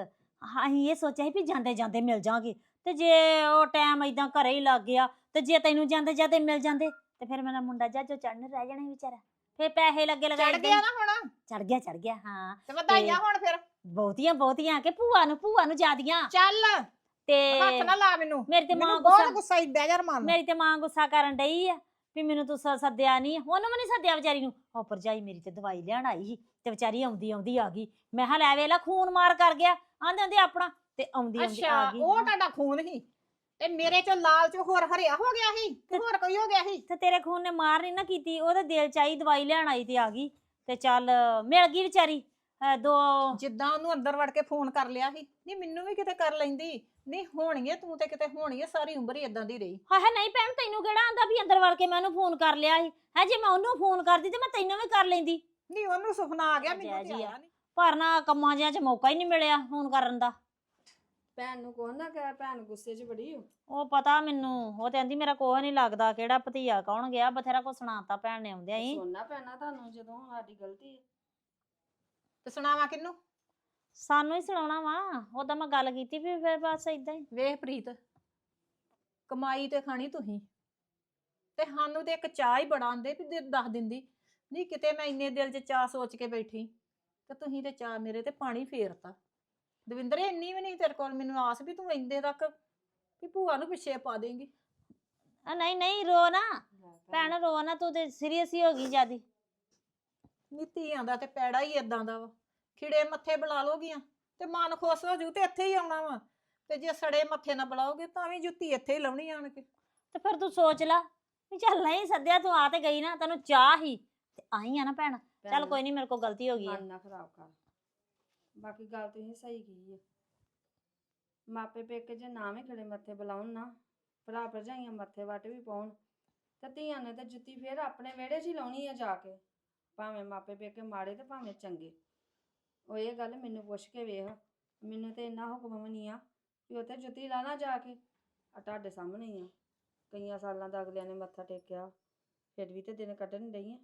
S3: ਅਸੀਂ ਇਹ ਸੋਚਿਆ ਸੀ ਵੀ ਜਾਂਦੇ ਜਾਂਦੇ ਮਿਲ ਜਾਾਂਗੇ ਤੇ ਜੇ ਉਹ ਟਾਈਮ ਇਦਾਂ ਘਰੇ ਹੀ ਲੱਗ ਗਿਆ ਤੇ ਜੇ ਤੈਨੂੰ ਜਾਂਦੇ ਜਾਂਦੇ ਮਿਲ ਜਾਂਦੇ ਤੇ ਫਿਰ ਮੇਰਾ ਮੁੰਡਾ ਜੱਜੋ ਚੜਨ ਰਹਿ ਜਾਣਾ ਸੀ ਵਿਚਾਰਾ। ਫਿਰ ਪੈਸੇ ਲੱਗੇ ਲਗਾਏ
S2: ਚੜ ਗਿਆ ਨਾ ਹੁਣ?
S3: ਚੜ ਗਿਆ ਚੜ ਗਿਆ ਹਾਂ।
S2: ਤੇ ਵਧਾਈਆਂ ਹੁਣ ਫਿਰ।
S3: ਬਹੁਤੀਆਂ ਬਹੁਤੀਆਂ ਕਿ ਭੂਆ ਨੂੰ ਭੂਆ ਨੂੰ ਜਿਆਦੀਆਂ।
S2: ਚੱਲ।
S3: ਤੇ
S2: ਹੱਥ ਨਾ ਲਾ ਮੈਨੂੰ।
S3: ਮੇਰੀ ਤੇ ਮਾਂ
S2: ਬਹੁਤ ਗੁੱਸਾ ਇੱਡਾ ਯਾਰ ਮਾਨ
S3: ਮੇਰੀ ਤੇ ਮਾਂ ਗੁੱਸਾ ਕਰਨ ਡਈ ਆ ਵੀ ਮੈਨੂੰ ਤੂੰ ਸੱਦਿਆ ਨਹੀਂ ਉਹਨੂੰ ਵੀ ਨਹੀਂ ਸੱਦਿਆ ਵਿਚਾਰੀ ਨੂੰ। ਉਹ ਭਰਜਾਈ ਮੇਰੀ ਤੇ ਦਵਾਈ ਲੈਣ ਆਈ ਸੀ ਤੇ ਵਿਚਾਰੀ ਆਉਂਦੀ ਆਉਂਦੀ ਆ ਗਈ। ਮੈਂ ਹਾਂ ਲੈ ਵੇਲਾ ਖੂਨ ਮਾਰ ਕਰ ਗਿਆ। ਆਂਦੇ ਆਂਦੇ ਆਪਣਾ ਤੇ ਆਉਂਦੀ ਆਉਂਦੀ
S2: ਅੱਛਾ
S3: ਆ ਗਈ
S2: ਉਹ ਤੁਹਾਡਾ ਖੂਨ ਸੀ? ਤੇ ਮੇਰੇ ਚ ਲਾਲ ਚ ਹੋਰ ਹਰਿਆ ਹੋ ਗਿਆ ਸੀ ਤੇ ਹੋਰ ਕੋਈ ਹੋ ਗਿਆ ਸੀ?
S3: ਤੇ ਤੇਰੇ ਖੂਨ ਨੇ ਮਾਰ ਨਹੀਂ ਨਾ ਕੀਤੀ ਉਹਦੇ ਦਿਲ ਚ ਆਈ ਦਵਾਈ ਲੈਣ ਆਈ ਤੇ ਆ ਗਈ ਤੇ ਚੱਲ ਮਿਲ ਗਈ ਵਿਚਾਰੀ ਅਹ ਦੋ
S2: ਜਿੱਦਾਂ ਉਹਨੂੰ ਅੰਦਰ ਵੜ ਕੇ ਫੋਨ ਕਰ ਲਿਆ ਸੀ ਨਹੀਂ ਮੈਨੂੰ ਵੀ ਕਿਤੇ ਕਰ ਲੈਂਦੀ ਨਹੀਂ ਹੋਣਗੇ ਤੂੰ ਤੇ ਕਿਤੇ ਹੋਣੀ ਹੈ ਸਾਰੀ ਉਮਰ ਹੀ ਇਦਾਂ ਦੀ ਰਹੀ।
S3: ਹਾਏ ਹਾਏ ਨਹੀਂ ਭੈਣ ਤੈਨੂੰ ਕਿਹੜਾ ਆਂਦਾ ਵੀ ਅੰਦਰ ਵੜ ਕੇ ਮੈਂ ਉਹਨੂੰ ਫੋਨ ਕਰ ਲਿਆ ਸੀ? ਹੈ ਜੇ ਮੈਂ ਉਹਨੂੰ ਫੋਨ ਕਰਦੀ ਤੇ ਮੈਂ ਤੈਨੂੰ ਵੀ ਕਰ ਲੈਂਦੀ।
S2: ਨਹੀਂ ਉਹਨੂੰ ਸੁਪਨਾ ਆ ਗਿਆ ਮੈਨੂੰ ਤੇ। ਆਇਆ ਨਹੀਂ।
S3: ਪਰ ਨਾ ਕੰਮਾਂ ਜਿਹਾਂ ਚ ਮੌਕਾ ਹੀ ਨਹੀਂ ਮਿਲਿਆ ਫੋਨ ਕਰਨ ਦਾ।
S7: ਭੈਣ ਨੂੰ ਕੋਹ ਨਾ ਕਹਿ ਭੈਣ ਗੁੱਸੇ 'ਚ ਬੜੀ ਹੋ
S3: ਉਹ ਪਤਾ ਮੈਨੂੰ ਉਹ ਤੇ ਆਂਦੀ ਮੇਰਾ ਕੋਹ ਨਹੀਂ ਲੱਗਦਾ ਕਿਹੜਾ ਭਤੀਆ ਕੌਣ ਗਿਆ ਬਥੇਰਾ ਕੋ ਸੁਣਾਤਾ ਭੈਣ ਨੇ ਆਉਂਦਿਆਂ ਹੀ।
S7: ਸੁਣਨਾ ਪੈਣਾ ਤੁਹਾਨੂੰ ਜਦੋਂ ਸਾਡੀ ਗਲਤੀ ਹੈ
S2: ਤੇ ਸੁਣਾਵਾ ਕਿਨੂੰ
S3: ਸਾਨੂੰ ਹੀ ਸੁਣਾਉਣਾ ਵਾ ਉਹਦਾ ਮੈਂ ਗੱਲ ਕੀਤੀ ਵੀ ਫਿਰ ਬਸ ਇਦਾਂ ਹੀ।
S2: ਵੇਖ ਪ੍ਰੀਤ ਕਮਾਈ ਤੇ ਖਾਣੀ ਤੁਸੀਂ। ਤੇ ਸਾਨੂੰ ਤੇ ਇੱਕ ਚਾਹ ਹੀ ਬੜਾ ਆਂਦੇ ਵੀ ਦੇ- ਦੱਸ ਦਿੰਦੀ ਨਹੀਂ ਕਿਤੇ ਮੈਂ ਇੰਨੇ ਦਿਲ 'ਚ ਚਾਹ ਸੋਚ ਕੇ ਬੈਠੀ ਤੇ ਤੁਸੀਂ ਤੇ ਚਾਹ ਮੇਰੇ ਤੇ ਪਾਣੀ ਫੇਰਤਾ। ਦਵਿੰਦਰ ਇੰਨੀ ਵੀ ਨਹੀਂ ਤੇਰੇ ਕੋਲ ਮੈਨੂੰ ਆਸ ਵੀ ਤੂੰ ਇੰਦੇ ਤੱਕ ਵੀ ਭੂਆ ਨੂੰ ਪਿੱਛੇ ਪਾ ਦੇਂਗੀ।
S3: ਆ ਨਹੀਂ ਨਹੀਂ ਰੋ ਨਾ। ਭੈਣ। ਰੋ ਨਾ ਤੂੰ ਤੇ ਸੀਰੀਅਸ ਹੀ ਹੋ ਗਈ ਜਿਆਦੀ।
S2: ਨੀਤੀਆਂ ਦਾ ਤੇ ਪੈੜਾ ਹੀ ਇਦਾਂ ਦਾ ਵਾ। ਖਿੜੇ ਮੱਥੇ ਬੁਲਾ ਲੋਗੀਆਂ ਤੇ ਮਨ ਖੁਸ਼ ਹੋ ਜੂ ਤੇ ਇੱਥੇ ਹੀ ਆਉਣਾ ਵਾ। ਤੇ ਜੇ ਸੜੇ ਮੱਥੇ ਨਾ ਬੁਲਾਓਗੇ ਤਾਂ ਵੀ ਜੁੱਤੀ ਇੱਥੇ ਹੀ ਲਾਉਣੀ ਆਣ ਕੇ।
S3: ਤੇ ਫਿਰ ਤੂੰ ਸੋਚ ਲੈ ਵੀ ਚੱਲ ਨਹੀਂ ਸੱਦਿਆ ਤੂੰ ਆ ਤੇ ਗਈ ਨਾ ਤੈਨੂੰ ਚਾਹ ਹੀ। ਤੇ ਆਈ ਆ ਨਾ ਭੈਣ। ਚੱਲ ਕੋਈ ਨਹੀਂ ਮੇਰੇ ਕੋਲ ਗਲਤੀ ਹੋ ਗਈ ਹੈ
S7: ਮਨ ਨਾ ਖਰਾਬ ਕਰ। ਬਾਕੀ ਗੱਲ ਤੁਸੀਂ ਸਹੀ ਕੀਤੀ ਹੈ ਮਾਪੇ ਪੇਕੇ ਜੇ ਨਾ ਵੀ ਖੜੇ ਮੱਥੇ ਬੁਲਾਉਣ ਨਾ, ਭਰਾ ਭਰਜਾਈਆਂ ਮੱਥੇ ਵੱਟ ਵੀ ਪਾਉਣ, ਤੇ ਧੀਆਂ ਨੇ ਤੇ ਜੁੱਤੀ ਫੇਰ ਆਪਣੇ ਵਿਹੜੇ 'ਚ ਹੀ ਲਾਉਣੀ ਆ ਜਾ ਕੇ, ਭਾਵੇਂ ਮਾਪੇ ਪੇਕੇ ਮਾੜੇ ਤੇ ਭਾਵੇਂ ਚੰਗੇ। ਉਹ ਇਹ ਗੱਲ ਮੈਨੂੰ ਪੁੱਛ ਕੇ ਵੇਖ, ਮੈਨੂੰ ਤੇ ਇੰਨਾ ਹੁਕਮ ਵੀ ਨਹੀਂ ਆ ਵੀ ਉੱਥੇ ਜੁੱਤੀ ਲਾਣਾ ਜਾ ਕੇ ਆ ਤੁਹਾਡੇ ਸਾਹਮਣੇ ਹੀ ਆ। ਕਈਆਂ ਸਾਲਾਂ ਦਾ ਅਗਲਿਆਂ ਨੇ ਮੱਥਾ ਟੇਕਿਆ, ਫਿਰ ਵੀ ਤੇ ਦਿਨ ਕੱਢਣ ਡਈ ਆ।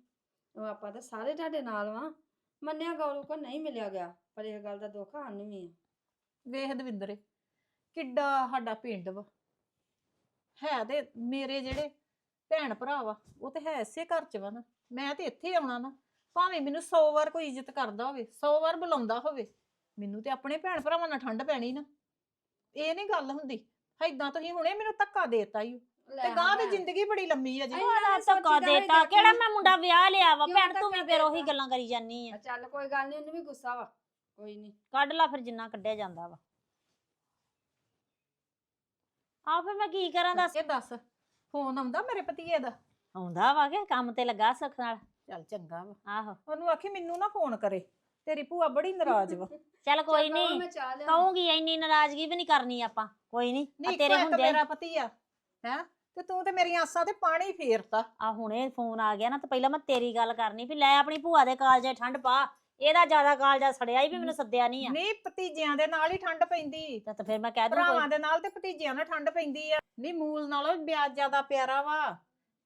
S7: ਉਹ ਆਪਾਂ ਤਾਂ ਸਾਰੇ ਤੁਹਾਡੇ ਨਾਲ ਵਾਂ। ਮੰਨਿਆ ਗੌਰਵ ਕੋ ਨਹੀਂ ਮਿਲਿਆ ਗਿਆ, ਪਰ ਇਹ ਗੱਲ ਦਾ ਦੁੱਖ ਸਾਨੂੰ ਵੀ ਆ।
S2: ਵੇਖ ਦਵਿੰਦਰੇ, ਕਿੱਡਾ ਸਾਡਾ ਪਿੰਡ ਵਾ। ਹੈ ਤੇ ਮੇਰੇ ਜਿਹੜੇ ਭੈਣ ਭਰਾ ਵਾ, ਉਹ ਤੇ ਹੈ ਇਸੇ ਘਰ ਚ ਵਾ ਨਾ। ਮੈਂ ਤੇ ਇੱਥੇ ਆਉਣਾ ਨਾ, ਭਾਵੇਂ ਮੈਨੂੰ 100 ਵਾਰ ਕੋਈ ਇੱਜ਼ਤ ਕਰਦਾ ਹੋਵੇ 100 ਵਾਰ ਬੁਲਾਉਂਦਾ ਹੋਵੇ, ਮੈਨੂੰ ਤੇ ਆਪਣੇ ਭੈਣ ਭਰਾਵਾਂ ਨਾਲ ਠੰਡ ਪੈਣੀ ਨਾ। ਇਹ ਨਹੀਂ ਗੱਲ ਹੁੰਦੀ, ਏਦਾਂ ਤੁਸੀਂ ਹੁਣੇ ਮੈਨੂੰ ਧੱਕਾ ਦੇਤਾ ਈ ਓ। ਤੇ ਗਾਂ ਦੀ ਜ਼ਿੰਦਗੀ ਬੜੀ ਲੰਮੀ ਆ ਜੀ।
S7: ਸੋਚੀਦਾ
S3: ਧੱਕਾ ਦੇਤਾ।
S7: ਕਿ-
S3: ਕਿਹੜਾ ਮੈਂ ਮੁੰਡਾ ਵਿਆਹ ਲਿਆ ਵਾ? ਭੈਣ ਤੂੰ ਵੀ ਫਿਰ ਉਹੀ? ਗੱਲਾਂ ਕਰੀ ਜਾਨੀ ਆ।
S7: ਚੱਲ ਕੋਈ ਗੱਲ ਨਹੀਂ ਉਹਨੂੰ ਵੀ ਗੁੱਸਾ ਵਾ। ਕੋਈ ਨਹੀਂ।
S3: ਕੱਢ ਲਾ ਫਿਰ ਜਿੰਨਾ ਕੱਢਿਆ ਜਾਂਦਾ ਵਾ। ਆ ਫਿਰ ਮੈਂ ਕੀ ਕਰਾਂ ਦੱਸ?
S2: ਇਹ ਦੱਸ। ਫੋਨ ਆਉਂਦਾ ਮੇਰੇ ਭਤੀਏ ਦਾ?
S3: ਆਉਂਦਾ ਵਾ ਕਿ ਕੰਮ ਤੇ ਲੱਗਾ ਸੁੱਖ ਨਾਲ?
S2: ਚੱਲ ਚੰਗਾ ਵਾ।
S3: ਆਹੋ।
S2: ਉਹਨੂੰ ਆਖੀ ਮੈਨੂੰ ਨਾ ਫੋਨ ਕਰੇ। ਤੇਰੀ ਭੂਆ ਬੜੀ ਨਾਰਾਜ਼ ਵਾ।
S3: ਚੱਲ ਕੋਈ ਨਹੀਂ। ਕਹੂੰਗੀ ਇੰਨੀ ਨਾਰਾਜ਼ਗੀ ਵੀ ਨਹੀਂ ਕਰਨੀ ਆਪਾਂ। ਕੋਈ ਨਹੀਂ। ਤੇਰੇ ਹੁੰਦੇ
S2: ਮੇਰਾ ਭਤੀਆ। ਹੈ? ਤੇ ਤੂੰ ਤੇ ਮੇਰੀਆਂ ਆਸਾਂ ਤੇ ਪਾਣੀ ਫੇਰਤਾ।
S3: ਆ ਹੁਣੇ ਫੋਨ ਆ ਗਿਆ ਨਾ ਤੇ ਪਹਿਲਾਂ ਮੈਂ ਤੇਰੀ ਗੱਲ ਕਰਨੀ ਵੀ ਲੈ ਆਪਣੀ ਭੂਆ ਦੇ ਕਾਲਜੇ ਠੰਡ ਪਾ ਇਹਦਾ ਜ਼ਿਆਦਾ ਕਾਲਜਾ ਸੜਿਆ ਹੀ ਵੀ ਮੈਨੂੰ ਸੱਦਿਆ ਨਹੀਂ ਆ।
S2: ਨਹੀਂ ਭਤੀਜਿਆਂ ਦੇ ਨਾਲ ਹੀ ਠੰਡ ਪੈਂਦੀ।
S3: ਤੇ ਫਿਰ ਮੈਂ ਕਹਿ ਦੂੰ
S2: ਭਰਾਵਾਂ ਦੇ ਨਾਲ ਤੇ ਭਤੀਜਿਆਂ ਨਾਲ ਠੰਡ ਪੈਂਦੀ ਆ। ਨਹੀਂ ਮੂਲ ਨਾਲੋਂ ਵਿਆਜ ਜ਼ਿਆਦਾ ਪਿਆਰਾ ਵਾ।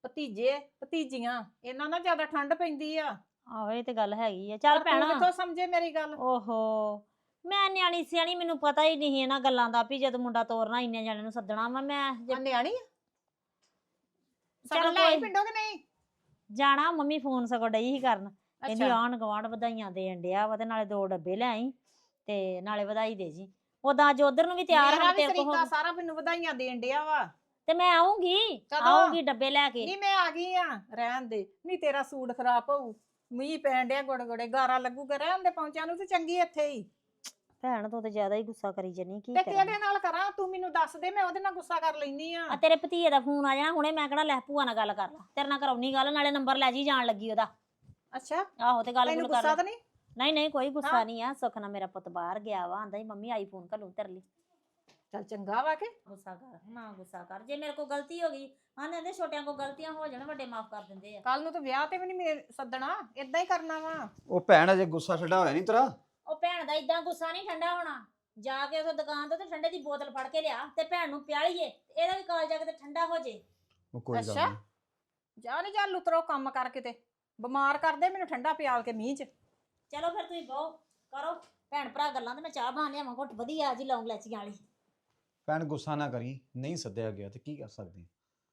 S2: ਭਤੀਜੇ ਭਤੀਜੀਆਂ ਇਹਨਾਂ ਨਾਲ ਜ਼ਿਆਦਾ ਠੰਡ ਪੈਂਦੀ ਆ।
S3: ਆਹੋ ਇਹ ਤੇ ਗੱਲ ਹੈਗੀ ਆ। ਚੱਲ
S2: ਤੂੰ
S3: ਭੈਣਾ।
S2: ਕਿੱਥੋਂ ਸਮਝੇ ਮੇਰੀ ਗੱਲ?
S3: ਓਹੋ। ਮੈਂ ਨਿਆਣੀ ਸਿਆਣੀ ਮੈਨੂੰ ਪਤਾ ਹੀ ਨਹੀਂ ਇਹਨਾਂ ਗੱਲਾਂ ਦਾ ਵੀ ਜਦ ਮੁੰਡਾ ਤੋਰਨਾ ਇੰਨੇ ਜਣਿਆਂ ਨੂੰ ਸੱਦਣਾ ਵਾ ਮੈਂ। ਜੇ
S2: ਆ ਨਿਆਣੀ ਆ?
S3: ਚੱਲ
S2: ਚੱਲ ਲੈ।
S3: ਕੋਈ-
S2: ਪਿੰਡੋਂ ਕਿ ਨਹੀਂ?
S3: ਜਾਣਾ ਮੰਮੀ ਫੋਨ ਸਗੋਂ ਡਈ ਸੀ ਕਰਨ। ਕਹਿੰਦੀ
S2: ਅੱਛਾ।
S3: ਆਣ ਗਵਾਂਢ ਵਧਾਈਆਂ ਦੇਣ ਡਿਆ ਵਾ ਤੇ ਨਾਲੇ ਦੋ ਡੱਬੇ ਲੈ ਆਈ ਤੇ ਨਾਲੇ ਵਧਾਈ ਦੇ ਜੀ। ਉਦਾਂ ਅੱਜ ਉਧਰ ਨੂੰ ਵੀ ਤਿਆਰ
S2: ਮੇਰਾ
S3: ਹਾਂ
S2: ਵੀ
S3: ਤੇਰੇ ਕੋਲ
S2: ਸਾਰਾ ਮੈਨੂੰ ਵਧਾਈਆਂ ਦੇਣ ਡਿਆ ਵਾ।
S3: ਤੇ ਮੈਂ ਆਉਂਗੀ
S2: ਕਦੋਂ?
S3: ਆਉਂਗੀ ਡੱਬੇ ਲੈ ਕੇ।
S2: ਨਹੀਂ ਮੈਂ ਆ ਗਈ ਆ ਰਹਿਣ ਦੇ। ਨਹੀਂ ਤੇਰਾ ਸੂਟ ਖਰਾਬ ਹੋਊ। ਮੀਂਹ ਪੈਣ ਡਿਆ ਗੋੜੇ ਗੋੜੇ ਗਾਰਾ ਲੱਗੂਗਾ ਰਹਿਣ ਦੇ ਪਹੁੰਚਿਆ ਨੂੰ ਤੇ ਚੰਗੀ ਇੱਥੇ ਹੀ।
S3: ਭੈਣ ਤੂੰ ਤੇ ਜ਼ਿਆਦਾ ਹੀ ਗੁੱਸਾ ਕਰੀ ਜਨੀ ਕੀ
S2: ਤੇ
S3: ਕਰਾਂ?
S2: ਕਿਹਦੇ ਨਾਲ ਕਰਾਂ? ਤੂੰ ਮੈਨੂੰ ਦੱਸ ਦੇ ਮੈਂ ਉਹਦੇ ਨਾਲ ਗੁੱਸਾ ਕਰ ਲੈਨੀ ਆ।
S3: ਆ ਤੇਰੇ ਭਤੀਏ ਦਾ ਫੋਨ ਆ ਜਾਣਾ ਹੁਣੇ ਮੈਂ ਕਿਹੜਾ ਲੈ ਭੂਆ ਨਾਲ ਗੱਲ ਕਰ ਲਾ। ਤੇਰੇ ਨਾਲ ਕਰਾਉਣੀ ਗੱਲ ਨਾਲੇ ਨੰਬਰ ਲੈ ਜੀ ਜਾਣ ਲੱਗੀ ਉਹਦਾ।
S2: ਅੱਛਾ
S3: ਆਹੋ ਤੇ ਗੱਲ
S2: ਤੈਨੂੰ
S3: ਗੁੱਲ ਕਰ
S2: ਗੁੱਸਾ
S3: ਲਾ।
S2: ਤਾਂ ਨਹੀਂ?
S3: ਨਹੀਂ ਨਹੀਂ ਕੋਈ ਗੁੱਸਾ
S2: ਹਾਂ?
S3: ਨਹੀਂ ਆ ਸੁੱਖ ਨਾਲ ਮੇਰਾ ਪੁੱਤ ਬਾਹਰ ਗਿਆ ਵਾ ਆਂਦਾ ਹੀ ਮੰਮੀ ਆਈਫੋਨ ਘੱਲੂ ਤੇਰੇ ਲਈ।
S2: ਚੱਲ ਚੰਗਾ ਵਾ ਕਿ?
S5: ਗੁੱਸਾ ਕਰ ਨਾ ਗੁੱਸਾ ਕਰ ਜੇ ਮੇਰੇ ਕੋਲ ਗਲਤੀ ਹੋ ਗਈ ਹਾਂ ਨੇ ਛੋਟਿਆਂ ਕੋਲ ਗਲਤੀਆਂ ਹੋ ਜਾਣ ਵੱਡੇ ਮਾਫ ਕਰ ਦਿੰਦੇ ਆ।
S2: ਕੱਲ ਨੂੰ ਤਾਂ ਵਿਆਹ ਤੇ ਵੀ ਨਹੀਂ ਸੱਦਣਾ ਇਦਾਂ ਹੀ ਕਰਨਾ ਵਾ।
S4: ਉਹ ਭੈਣ ਅਜੇ ਗੁੱਸਾ ਛੱਡਾ ਹੋਇਆ ਨਹੀਂ ਤੇਰਾ?
S5: ਉਹ ਭੈਣ ਦਾ ਇਦਾਂ ਗੁੱਸਾ ਨਹੀਂ ਠੰਡਾ ਹੋਣਾ। ਜਾ ਕੇ ਉਸ ਦੁਕਾਨ ਤੋਂ ਤੇ ਠੰਡੇ ਦੀ ਬੋਤਲ ਫੜ ਕੇ ਲਿਆ ਤੇ ਭੈਣ ਨੂੰ ਪਿਆਲੀਏ ਇਹਦਾ ਵੀ ਕਾਲ ਜਾ ਕੇ ਤੇ ਠੰਡਾ ਹੋ ਜੇ।
S4: ਉਹ ਕੋਈ ਗੱਲ
S2: ਅੱਛਾ।
S4: ਨਹੀਂ।
S2: ਜਾ ਨਹੀਂ ਜਾ ਲੁਤਰੋ ਕੰਮ ਕਰ ਕਿਤੇ। ਬਿਮਾਰ ਕਰਦੇ ਮੈਨੂੰ ਠੰਡਾ ਪਿਆਲ ਕੇ ਮੀਂਹ ਚ।
S5: ਚਲੋ ਫਿਰ ਤੁਸੀਂ ਬਹੁ ਕਰੋ। ਭੈਣ ਭਰਾ ਗੱਲਾਂ ਤੇ ਮੈਂ ਚਾਹ ਬਣਾ ਲਿਆਵਾਂ ਘੁੱਟ ਵਧੀਆ ਜੀ ਲੌਂਗ ਲੈਚੀਆਂ ਵਾਲੀ।
S4: ਭੈਣ ਗੁੱਸਾ ਨਾ ਕਰੀ ਨਹੀਂ ਸੱਦਿਆ ਗਿਆ ਤੇ ਕੀ ਕਰ ਸਕਦੇ?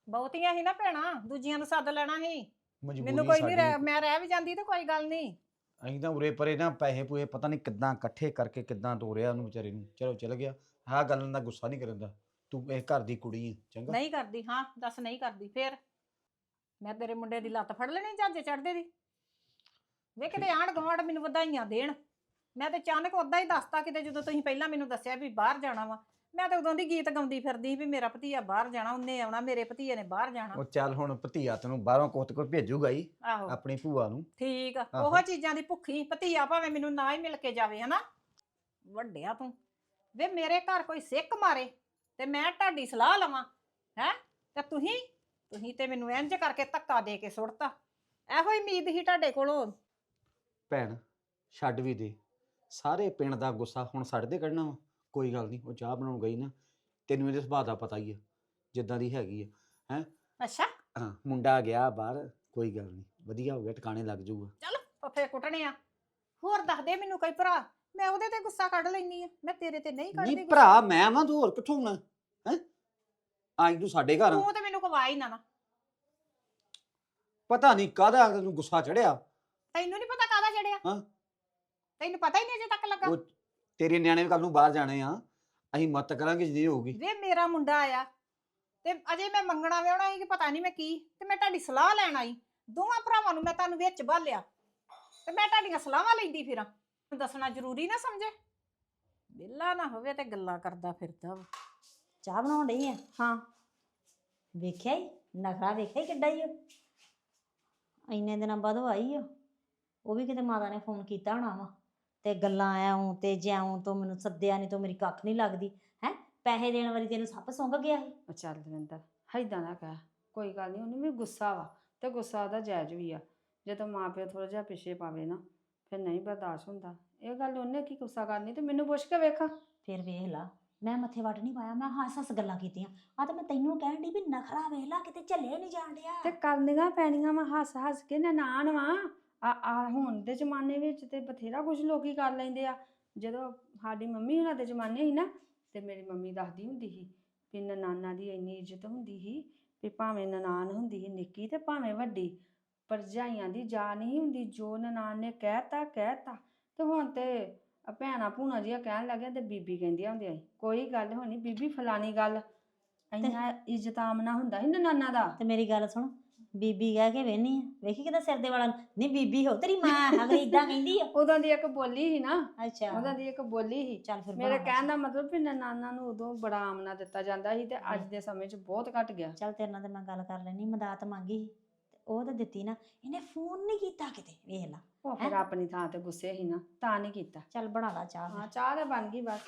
S2: ਬਹੁਤੀਆਂ ਹੀ ਨਾ ਭੈਣਾ ਦੂਜੀਆਂ ਨੂੰ ਸੱਦ ਲੈਣਾ ਸੀ।
S4: ਮਜਬੂਰੀ
S2: ਮੈਨੂੰ ਕੋਈ ਨਹੀਂ
S4: ਸਾਡੀ।
S2: ਮੈਂ ਰਹਿ ਵੀ ਜਾਂਦੀ ਤੇ ਕੋਈ ਗੱਲ ਨਹੀਂ
S4: ਅਸੀਂ ਤਾਂ ਉਰੇ ਪਰੇ ਨਾ ਪੈਸੇ ਪੂਏ ਪਤਾ ਨਹੀਂ ਕਿੱਦਾਂ ਇਕੱਠੇ ਕਰਕੇ ਕਿੱਦਾਂ ਤੋਰਿਆ ਉਹਨੂੰ ਵਿਚਾਰੇ ਨੂੰ। ਚਲੋ ਚਲ ਗਿਆ। ਆਹ ਗੱਲ ਦਾ ਗੁੱਸਾ ਨਹੀਂ ਕਰਦਾ ਤੂੰ ਇਹ ਘਰ ਦੀ ਕੁੜੀ ਹੈ ਚੰਗਾ?
S2: ਨਹੀਂ ਕਰਦੀ ਹਾਂ ਦੱਸ ਨਹੀਂ ਕਰਦੀ ਫੇਰ। ਮੈਂ ਤੇਰੇ ਮੁੰਡੇ ਦੀ ਲੱਤ ਫੜ ਲੈਣੀ ਜੱਜ ਚੜਦੇ ਦੀ। ਵੇ ਕਿਤੇ ਆਂਢ ਗੁਆਂਢ ਮੈਨੂੰ ਵਧਾਈਆਂ ਦੇਣ। ਮੈਂ ਤੇ ਅਚਾਨਕ ਉਦਾਂ ਹੀ ਦੱਸਤਾ ਕਿਤੇ ਜਦੋਂ ਤੁਸੀਂ ਪਹਿਲਾਂ ਮੈਨੂੰ ਦੱਸਿਆ ਵੀ ਬਾਹਰ ਜਾਣਾ ਵਾ। ਮੈਂ ਤੇ ਉਦੋਂ ਦੀ ਗੀਤ ਗਾਉਂਦੀ ਫਿਰਦੀ ਸੀ ਵੀ ਮੇਰਾ ਭਤੀਆ ਬਾਹਰ ਜਾਣਾ ਉਹਨੇ ਆਉਣਾ ਮੇਰੇ ਭਤੀਏ ਨੇ ਬਾਹਰ ਜਾਣਾ।
S4: ਉਹ ਚੱਲ ਹੁਣ ਭਤੀਆ ਤੈਨੂੰ ਬਾਹਰੋਂ ਕੋਤ ਕੋਈ ਭੇਜੂਗਾ ਹੀ
S2: ਆਹੋ।
S4: ਆਪਣੀ ਭੂਆ ਨੂੰ।
S2: ਠੀਕ ਆ
S4: ਆਹੋ।
S2: ਉਹ ਚੀਜ਼ਾਂ ਦੀ ਭੁੱਖੀ ਭਤੀਆ ਭਾਵੇਂ ਮੈਨੂੰ ਨਾ ਹੀ ਮਿਲ ਕੇ ਜਾਵੇ ਹਨਾ? ਵੱਡਿਆ ਤੂੰ। ਵੇ ਮੇਰੇ ਘਰ ਕੋਈ ਸਿੱਕ ਮਾਰੇ ਤੇ ਮੈਂ ਤੁਹਾਡੀ ਸਲਾਹ ਲਵਾਂ ਹੈ? ਤੇ ਤੁਸੀਂ ਤੁਸੀਂ ਤੇ ਮੈਨੂੰ ਇੰਜ ਕਰਕੇ ਧੱਕਾ ਦੇ ਕੇ ਸੁੱਟਤਾ। ਇਹੋ ਹੀ ਉਮੀਦ ਸੀ ਤੁਹਾਡੇ ਕੋਲੋਂ।
S4: ਭੈਣ ਛੱਡ ਵੀ ਦੇ। ਸਾਰੇ ਪਿੰਡ ਦਾ ਗੁੱਸਾ ਹੁਣ ਸਾਡੇ ਤੇ ਕੱਢਣਾ ਵਾ। ਕੋਈ ਗੱਲ ਨਹੀਂ ਉਹ ਚਾਹ ਬਣਾਉਣ ਗਈ ਨਾ ਤੈਨੂੰ ਇਹਦੇ ਸੁਭਾਅ ਦਾ ਪਤਾ ਹੀ ਆ ਜਿੱਦਾਂ ਦੀ ਹੈਗੀ ਆ
S2: ਅੱਛਾ।
S4: ਹਾਂ ਮੁੰਡਾ ਗਿਆ ਬਾਹਰ ਕੋਈ ਗੱਲ ਨਹੀਂ ਵਧੀਆ ਹੋ ਗਿਆ ਟਿਕਾਣੇ ਲੱਗ ਜਾਊਗਾ।
S2: ਚਲ ਪੱਫੇ ਕੁੱਟਣੇ ਆ। ਹੋਰ ਦੱਸ ਦੇ ਮੈਨੂੰ ਕੋਈ ਭਰਾ ਮੈਂ ਉਹਦੇ ਤੇ ਗੁੱਸਾ ਕੱਢ ਲੈਣੀ ਆ ਮੈਂ ਤੇਰੇ ਤੇ ਨਹੀਂ ਕੱਢਦੀ
S4: ਨਹੀਂ
S2: ਗੁੱਸਾ।
S4: ਭਰਾ ਮੈਂ ਵਾਂ ਤੂੰ ਹੋਰ ਕਿੱਥੋਂ ਆਉਣਾ ਹੈ? ਆਈ ਤੂੰ ਸਾਡੇ ਘਰ। ਆ।
S2: ਤੂੰ ਤੇ ਮੈਨੂੰ ਕਵਾ ਹੀ ਨਾ ਨਾ।
S4: ਪਤਾ ਨਹੀਂ ਕਾਹਦਾ ਤੈਨੂੰ ਗੁੱਸਾ ਚੜਿਆ।
S2: ਤੈਨੂੰ ਨਹੀਂ ਪਤਾ ਕਾਹਦਾ ਜੜਿਆ
S4: ਹਾਂ।
S2: ਤੈਨੂੰ ਪਤਾ ਹੀ ਨਹੀਂ ਅਜੇ ਤੱਕ ਲੱਗਾ।
S4: ਉਹ ਤੇਰੇ ਨਿਆਣੇ ਵੀ ਕੱਲ ਨੂੰ ਬਾਹਰ ਜਾਣੇ ਆ। ਅਸੀਂ ਮਤ ਕਰਾਂਗੇ ਜੇ ਹੋਊਗੀ।
S2: ਵੇ ਮੇਰਾ ਮੁੰਡਾ ਆਇਆ ਤੇ ਅਜੇ ਮੈਂ ਮੰਗਣਾ ਵਿਆਹਣਾ ਸੀ ਕਿ ਪਤਾ ਨਹੀਂ ਮੈਂ ਕੀ ਤੇ ਮੈਂ ਤੁਹਾਡੀ ਸਲਾਹ ਲੈਣ ਆਈ। ਦੋਵਾਂ ਭਰਾਵਾਂ ਨੂੰ ਮੈਂ ਤੁਹਾਨੂੰ ਵਿੱਚ ਬਾਲਿਆ। ਤੇ ਮੈਂ ਤੁਹਾਡੀਆਂ ਸਲਾਹਾਂ ਲੈਂਦੀ ਫਿਰਾਂ। ਮੈਨੂੰ ਦੱਸਣਾ ਜ਼ਰੂਰੀ ਨਾ ਸਮਝੇ। ਵਿਹਲਾ ਨਾ ਹੋਵੇ ਤੇ ਗੱਲਾਂ ਕਰਦਾ ਫਿਰਦਾ ਵਾ।
S3: ਚਾਹ ਬਣਾਉਣ ਡਈ ਆ?
S7: ਹਾਂ।
S3: ਵੇਖਿਆ ਹੀ ਨਖਰਾ ਵੇਖਿਆ ਹੀ ਕਿੱਡਾ ਹੀ ਉਹ ਇੰਨੇ ਦਿਨਾਂ ਬਾਅਦ ਉਹ ਆਈ ਆ। ਉਹ ਵੀ ਕਿਤੇ ਮਾਤਾ ਨੇ ਫੋਨ ਕੀਤਾ ਹੋਣਾ ਵਾ। ਤੇ ਗੱਲਾਂ ਆਉਂ ਤੇ ਜਿਉਂ ਤੋਂ ਮੈਨੂੰ ਸੱਦਿਆ ਨਹੀਂ ਤੋਂ ਮੇਰੀ ਕੱਖ ਨਹੀਂ ਲੱਗਦੀ ਹੈ? ਪੈਸੇ ਦੇਣ ਵਾਰੀ ਤੈਨੂੰ ਸੱਪ ਸੁੰਘ ਗਿਆ ਸੀ?
S7: ਉਹ ਚੱਲ ਦਵਿੰਦਰ ਹੈਦਾਂ ਨਾ ਕਹਿ ਕੋਈ ਗੱਲ ਨਹੀਂ ਉਹਨੂੰ ਵੀ ਗੁੱਸਾ ਵਾ ਤੇ ਗੁੱਸਾ ਉਹਦਾ ਜਾਇਜ਼ ਵੀ ਆ। ਜਦੋਂ ਮਾਂ ਪਿਓ ਥੋੜਾ ਜਿਹਾ ਪਿੱਛੇ ਪਾਵੇ ਨਾ ਫਿਰ ਨਹੀਂ ਬਰਦਾਸ਼ਤ ਹੁੰਦਾ। ਇਹ ਗੱਲ ਉਹਨੇ ਕੀ ਗੁੱਸਾ ਕਰਨੀ ਤੇ ਮੈਨੂੰ ਪੁੱਛ ਕੇ ਵੇਖਾਂ।
S3: ਫਿਰ ਵੇਖ ਲਾ ਮੈਂ ਮੱਥੇ ਵੱਟ ਨਹੀਂ ਪਾਇਆ ਮੈਂ ਹੱਸ ਹੱਸ ਗੱਲਾਂ ਕੀਤੀਆਂ। ਆ ਤਾਂ ਮੈਂ ਤੈਨੂੰ ਕਹਿਣ ਦੀ ਵੀ ਨਖਰਾ ਵੇਖ ਲਾ ਕਿਤੇ ਝੱਲੇ ਨਹੀਂ ਜਾਣ ਡਿਆ।
S7: ਤੇ ਕਰਨੀਆਂ ਪੈਣੀਆਂ ਵਾ ਹੱਸ ਹੱਸ ਕੇ ਨਨਾਣ ਵਾ। ਆ ਆ ਹੁਣ ਦੇ ਜ਼ਮਾਨੇ ਵਿੱਚ ਤੇ ਬਥੇਰਾ ਕੁਝ ਲੋਕੀ ਕਰ ਲੈਂਦੇ ਆ। ਜਦੋਂ ਸਾਡੀ ਮੰਮੀ ਹੁਣਾਂ ਦੇ ਜ਼ਮਾਨੇ ਸੀ ਨਾ, ਤੇ ਮੇਰੀ ਮੰਮੀ ਦੱਸਦੀ ਹੁੰਦੀ ਸੀ ਵੀ ਨਨਾਨਾ ਦੀ ਇੰਨੀ ਇੱਜ਼ਤ ਹੁੰਦੀ ਸੀ ਵੀ ਭਾਵੇਂ ਨਨਾਨ ਹੁੰਦੀ ਸੀ ਨਿੱਕੀ ਤੇ ਭਾਵੇਂ ਵੱਡੀ ਭਰਜਾਈਆਂ ਦੀ ਜਾ ਨਹੀਂ ਹੁੰਦੀ। ਜੋ ਨਨਾਨ ਨੇ ਕਹਿਤਾ ਕਹਿਤਾ, ਤੇ ਹੁਣ ਤੇ ਆ ਭੈਣਾਂ ਭੂਣਾ ਜੀਆਂ ਕਹਿਣ ਲੱਗਿਆ ਤੇ ਬੀਬੀ ਕਹਿੰਦੀਆਂ ਹੁੰਦੀਆਂ ਸੀ, ਕੋਈ ਗੱਲ ਹੋਣੀ, ਬੀਬੀ ਫਲਾਣੀ ਗੱਲ, ਇੰਨਾ ਇੱਜ਼ਤਾਮਨਾ ਹੁੰਦਾ ਸੀ ਨਨਾਨਾ ਦਾ।
S3: ਤੇ ਮੇਰੀ ਗੱਲ ਸੁਣ ਬੀਬੀ ਕਹਿ ਕੇ ਵੇਨੀ ਵੇਖੀ ਕਿਦਾਂ ਸਿਰ ਦੇ ਵਾਲਾ ਨਹੀਂ ਬੀਬੀ ਹੋ ਤੇਰੀ ਮਾਂ ਅਗਰ ਇਦਾਂ ਕਹਿੰਦੀ ਆ।
S7: ਉਦੋਂ ਦੀ ਇੱਕ ਬੋਲੀ ਸੀ ਨਾ।
S3: ਅੱਛਾ।
S7: ਉਹਦਾ ਦੀ ਇੱਕ ਬੋਲੀ ਸੀ।
S3: ਚੱਲ ਫਿਰ
S7: ਮੇਰੇ ਕਹਿਣ ਦਾ ਮਤਲਬ ਵੀ ਨਨਾਨਾ ਨੂੰ ਉਦੋਂ ਬੜਾ ਆਮਨਾ ਦਿੱਤਾ ਜਾਂਦਾ ਸੀ ਤੇ ਅੱਜ ਦੇ ਸਮੇਂ 'ਚ ਬਹੁਤ ਘਟ ਗਿਆ।
S3: ਚੱਲ ਤੇਰੇ ਨਾਲ ਤੇ ਮੈਂ ਗੱਲ ਕਰ ਲੈਣੀ ਮਦਦ ਮੰਗੀ ਤੇ ਉਹ ਤਾਂ ਦਿੱਤੀ ਨਾ। ਇਹਨੇ ਫੋਨ ਨਹੀਂ ਕੀਤਾ ਕਿਤੇ ਵੇਖ ਲਾ।
S7: ਉਹ ਫਿਰ ਆਪਣੀ ਥਾਂ ਤੇ ਗੁੱਸੇ ਸੀ ਨਾ ਤਾਂ ਨਹੀਂ ਕੀਤਾ।
S3: ਚੱਲ ਬਣਾ ਲਾ ਚਾਹ।
S7: ਹਾਂ ਚਾਹ ਤਾਂ ਬਣ ਗਈ ਬਸ।